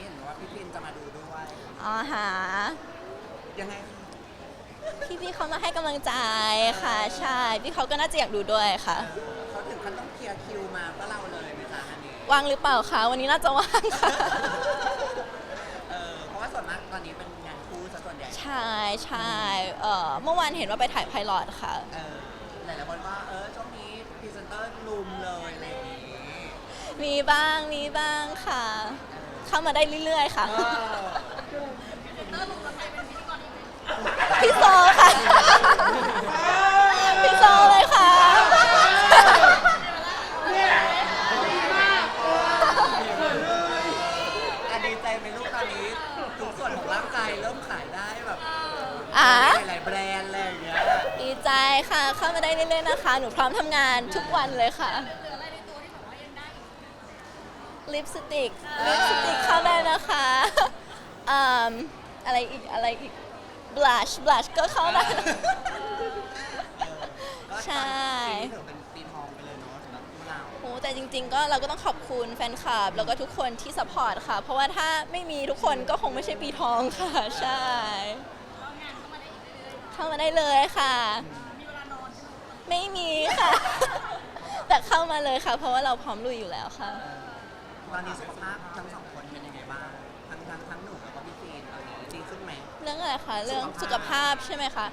นี้เห็นว่าพี่พินจะมาดูด้วย อ๋อหา ยังไงพี่พี่ๆเขามาให้กำลังใจค่ะ ใช่ พี่เขาก็น่าจะอยากดูด้วยค่ะ เขาถึงขั้นต้องเคลียร์คิวมาเพื่อเราเลยไหมคะอันนี้ว่างหรือเปล่าคะ วันนี้น่าจะว่างค่ะ เออเพราะว่าส่วนมากตอนนี้เป็นงานคู่ซะส่วนใหญ่ ใช่ใช่เอ่อเมื่อวานเห็นว่าไปถ่ายไพลอตค่ะ เออหลายๆคนก็เออช่วงนี้พรีเซนเตอร์ลุมเลยอะไรอย่างงี้มีบ้างมีบ้างค่ะ เข้ามาได้เรื่อยๆค่ะเออพี่โซค่ะ พี่โซเลยค่ะ อะดีใจไหมลูกตอนนี้ทุกส่วนของร่างกายเริ่มขายได้แบบอะ หลายๆแบรนด์อะไรอย่างเงี้ยดีใจค่ะ เข้ามาได้เรื่อยๆนะคะ หนูพร้อมทำงานทุกวันเลยค่ะลิ ปสติกลิปสติกเข้าได้นะคะอืมอะไรอีกอะไรอีก blush blush ก็เข้าได้ก็ใช่ปีนี้ถือเป็นปีทองไปเลยเนาะสำหรับพวกเราโอ้แต่จริงๆ ก็เราก็ต้องขอบคุณแฟนคลับ แล้วก็ทุกคนที่สปอร์ตค่ะ เพราะว่าถ้าไม่มีทุกคนก็คงไม่ใช่ปีทองค่ะ ใช่ เข้ามาได้เลยค่ะ ไม่มีค่ะ แต่เข้ามาเลยค่ะ เพราะว่าเราพร้อมลุยอยู่แล้วค่ะ ตอนนี้สุขภาพทั้งสองคนเป็นยังไงบ้างทั้งทั้งทั้งหนูแล้วก็พี่ฟีนตอนนี้ดีขึ้นไหม เรื่องอะไรคะเรื่องสุสุขขภาภาพพใช่ไหมคะ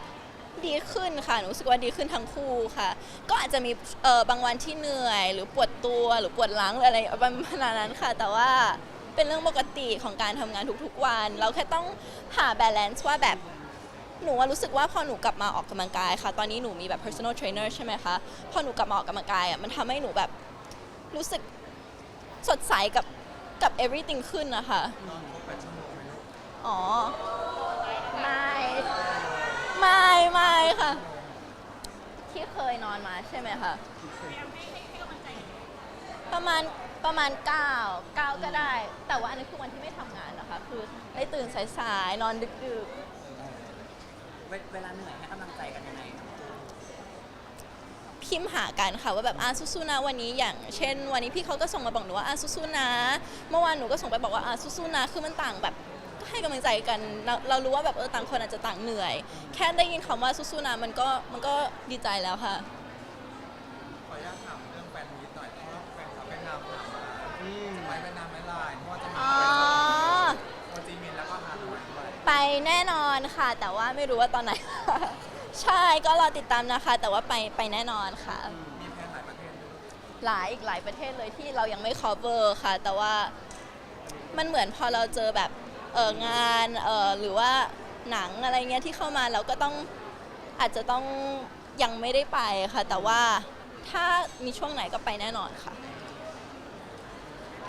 ดีขึ้นค่ะหนูรู้สึกว่าดีขึ้นทั้งคู่ค่ะ ก็อาจจะมีเอ่อบางวันที่เหนื่อย หรือปวดตัวหรือปวดหลังหรืออะไรประมาณนั้นค่ะ แต่ว่าเป็นเรื่องปกติของการทำงานทุกๆวัน เราแค่ต้องหา balance ว่าแบบหนูว่ารู้สึกว่าพอหนูกลับมาออกกำลังกายค่ะ ตอนนี้หนูมีแบบ personal trainer ใช่ไหมคะ พอหนูกลับมาออกกำลังกายอะมันทำให้หนูแบบรู้สึก สดใสกับกับ everything ขึ้นนะคะ อ๋อ ไม่ ไม่ไม่ค่ะ ที่เคยนอนมาใช่ไหมคะประมาณประมาณ 9 9 ก็ได้ แต่ว่าอันนี้คือวันที่ไม่ทำงานนะคะ คือได้ตื่นสายๆนอนดึกเวเวลาเหนื่อยให้กำลังใจกันยังไงครับ พิมพ์หากันค่ะว่าแบบอาสู้ๆนะวันนี้อย่างเช่น วันนี้พี่เขาก็ส่งมาบอกหนูว่าอาสู้ๆนะ เมื่อวานหนูก็ส่งไปบอกว่าอาสู้ๆนะคือมันต่างแบบก็ให้กำลังใจกันเราเรารู้ว่าแบบเออต่างคนอาจจะต่างเหนื่อย แค่ได้ยินคำว่าสู้ๆนะมันก็มันก็ดีใจแล้วค่ะ ขออนุญาตถามเรื่องแฟนมีตหน่อยเพราะว่าแฟนคลับเวียดนามถามมาอืมไปเวียดนามไม่ไลน์เพราะว่าจะมีอ๋อ โฮจิมินห์แล้วก็ฮานอยด้วยไปแน่นอนค่ะ แต่ว่าไม่รู้ว่าตอนไหน ใช่ก็รอติดตามนะคะ แต่ว่าไปไปแน่นอนค่ะ มีแพลนหลายประเทศด้วยหลายอีกหลายประเทศเลยที่เรายังไม่ cover ค่ะ แต่ว่ามันเหมือนพอเราเจอแบบเอองานเออหรือว่าหนังอะไรเงี้ยที่เข้ามาเราก็ต้องอาจจะต้องยังไม่ได้ไปค่ะ แต่ว่าถ้ามีช่วงไหนก็ไปแน่นอนค่ะ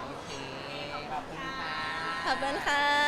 โอเคขอบคุณค่ะ ขอบคุณค่ะ